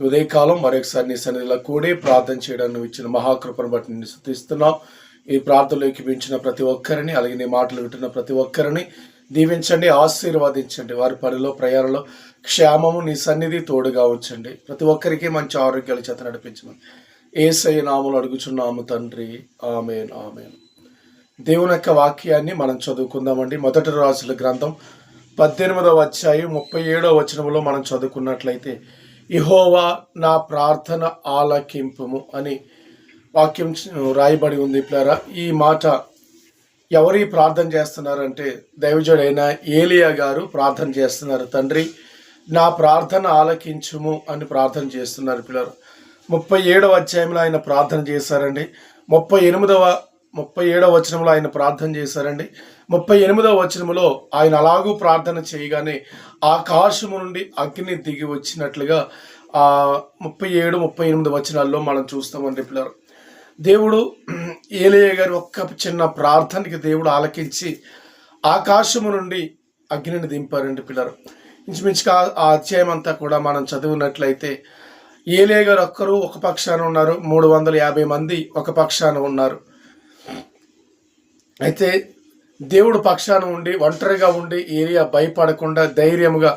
ఉదయకాలం మరొకసారి నీ సన్నిధిలో కూడి ప్రార్థన చేయడానికి నువ్వు ఇచ్చిన మహాకృపను బట్టి నేను స్థుతిస్తున్నాం ఈ ప్రార్థనలోకి పెంచిన ప్రతి ఒక్కరిని అలాగే నీ మాటలు వింటున్న ప్రతి ఒక్కరిని దీవించండి ఆశీర్వదించండి. వారి పనిలో ప్రయాణంలో క్షేమము నీ సన్నిధి తోడుగా ఉంచండి. ప్రతి ఒక్కరికి మంచి ఆరోగ్యాలు చేత నడిపించమని ఏసై నాములు అడుగుచున్నాము తండ్రి. Amen amen. దేవుని యొక్క వాక్యాన్ని మనం చదువుకుందామండి. మొదటి రాజుల గ్రంథం పద్దెనిమిదవ అధ్యాయం ముప్పై ఏడవ వచనంలో మనం చదువుకున్నట్లయితే ఇహోవా నా ప్రార్థన ఆలకింపుము అని వాక్యం రాయబడి ఉంది ప్లారా ఈ మాట ఎవరి ప్రార్థన చేస్తున్నారంటే దైవజుడైన ఏలియా గారు ప్రార్థన చేస్తున్నారు. తండ్రి నా ప్రార్థన ఆలకించుము అని ప్రార్థన చేస్తున్నారు పిల్లలు ముప్పై ఏడవ అధ్యాయంలో ఆయన ప్రార్థన చేశారండి. ముప్పై ఎనిమిదవ ముప్పై ఏడవ వచనంలో ఆయన ప్రార్థన చేశారండి. ముప్పై ఎనిమిదవ వచనములో ఆయన అలాగూ ప్రార్థన చేయగానే ఆకాశము నుండి అగ్ని దిగి వచ్చినట్లుగా ఆ ముప్పై ఏడు ముప్పై ఎనిమిది వచనాల్లో మనం చూస్తామండి పిల్లలు. దేవుడు ఏలయ్య గారి ఒక్క చిన్న ప్రార్థనకి దేవుడు ఆలకించి ఆకాశము నుండి అగ్నిని దింపారండి పిల్లలు. ఇంచుమించుగా ఆ అధ్యాయం అంతా కూడా మనం చదివినట్లయితే ఏలియ గారు ఒక్కరు ఒక పక్షాన ఉన్నారు మూడు వందల యాభై మంది ఒక పక్షాన ఉన్నారు. అయితే దేవుడు పక్షాన ఉండి ఒంటరిగా ఉండి ఏరియా భయపడకుండా ధైర్యముగా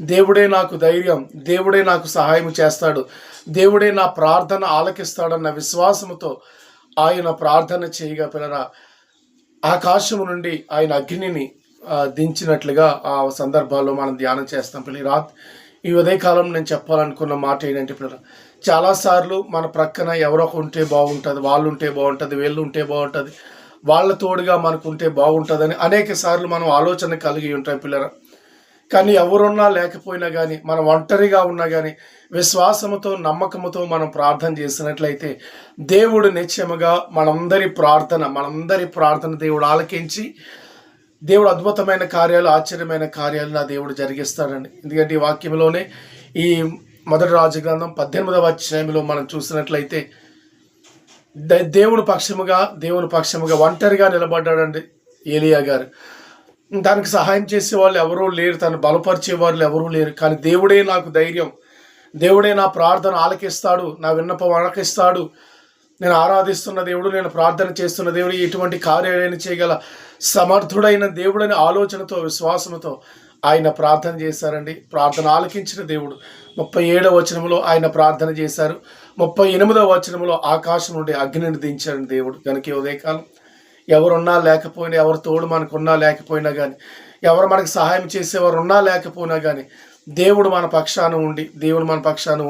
దేవుడే నాకు ధైర్యం దేవుడే నాకు సహాయం చేస్తాడు దేవుడే నా ప్రార్థన ఆలకిస్తాడన్న విశ్వాసముతో ఆయన ప్రార్థన చేయగా పిల్లరా ఆకాశము నుండి ఆయన అగ్నిని దించినట్లుగా ఆ సందర్భాల్లో మనం ధ్యానం చేస్తాం పిల్లలు రాత్ ఈ ఉదయకాలం నేను చెప్పాలనుకున్న మాట ఏంటంటే పిల్లలు చాలాసార్లు మన ప్రక్కన ఎవరో ఉంటే బాగుంటుంది వాళ్ళు ఉంటే బాగుంటుంది వీళ్ళు ఉంటే బాగుంటుంది వాళ్ళ తోడుగా మనకు ఉంటే బాగుంటుందని అనేక సార్లు మనం ఆలోచన కలిగి ఉంటాం పిల్లల కానీ ఎవరున్నా లేకపోయినా కానీ మనం ఒంటరిగా ఉన్నా కానీ విశ్వాసముతో నమ్మకముతో మనం ప్రార్థన చేసినట్లయితే దేవుడు నిత్యముగా మనందరి ప్రార్థన మనందరి ప్రార్థన దేవుడు ఆలకించి దేవుడు అద్భుతమైన కార్యాలు ఆశ్చర్యమైన కార్యాలు నా దేవుడు జరిగిస్తాడండి. ఎందుకంటే ఈ వాక్యంలోనే ఈ మొదటి రాజు గ్రంథం పద్దెనిమిదవ అధ్యాయంలో మనం చూసినట్లయితే దేవుడు పక్షముగా దేవుని పక్షముగా ఒంటరిగా నిలబడ్డాడండి ఏలియా గారు. దానికి సహాయం చేసే వాళ్ళు ఎవరూ లేరు తను బలపరిచే వాళ్ళు ఎవరూ లేరు. కానీ దేవుడే నాకు ధైర్యం. దేవుడే నా ప్రార్థన ఆలకిస్తాడు నా విన్నపం ఆలకిస్తాడు. నేను ఆరాధిస్తున్న దేవుడు నేను ప్రార్థన చేస్తున్న దేవుడు ఎటువంటి కార్యాలయాన్ని చేయగల సమర్థుడైన దేవుడని ఆలోచనతో విశ్వాసంతో ఆయన ప్రార్థన చేశారండి. ప్రార్థన ఆలకించిన దేవుడు. ముప్పై ఏడవ వచనంలో ఆయన ప్రార్థన చేశారు. ముప్పై ఎనిమిదవ వచనంలో ఆకాశం నుండి అగ్నిని దించాడు దేవుడు. కనుక ఉదయకాలం ఎవరున్నా లేకపోయినా ఎవరు తోడు మనకున్నా లేకపోయినా కానీ ఎవరు మనకు సహాయం చేసేవారు ఉన్నా లేకపోయినా కానీ దేవుడు మన పక్షాన ఉండి దేవుడు మన పక్షాన